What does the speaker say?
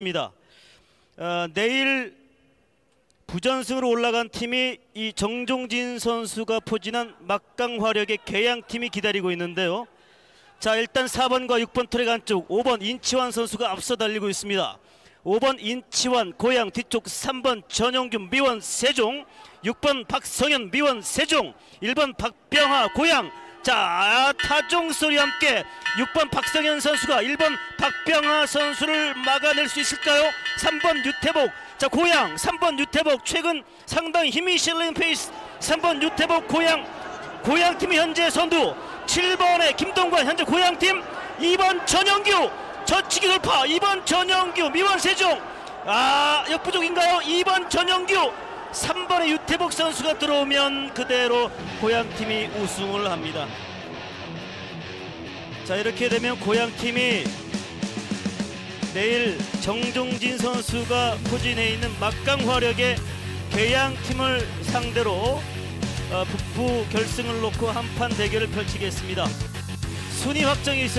입니다. 어, 내일 부전승으로 올라간 팀이 이 정종진 선수가 포진한 막강 화력의 괴양팀이 기다리고 있는데요. 자 일단 4번과 6번 트랙 안쪽 5번 인치환 선수가 앞서 달리고 있습니다. 5번 인치환 고양 뒤쪽 3번 전용균 미원 세종 6번 박성현 미원 세종 1번 박병하 고양 자 타종 소리 함께 6번 박성현 선수가 1번 박병하 선수를 막아낼 수 있을까요? 3번 유태복. 자 고양 3번 유태복. 최근 상당히 힘이 실린 페이스. 3번 유태복 고양. 고양팀이 현재 선두. 7번의 김동관 현재 고양팀. 2번 전영규. 저치기 돌파. 2번 전영규. 미원세종. 아 역부족인가요? 2번 전영규 3번의 유태복 선수가 들어오면 그대로 고양팀이 우승을 합니다. 자 이렇게 되면 고양팀이 내일 정종진 선수가 포진해 있는 막강화력의 괴양팀을 상대로 어, 북부 결승을 놓고 한판 대결을 펼치겠습니다. 순위 확정이 있을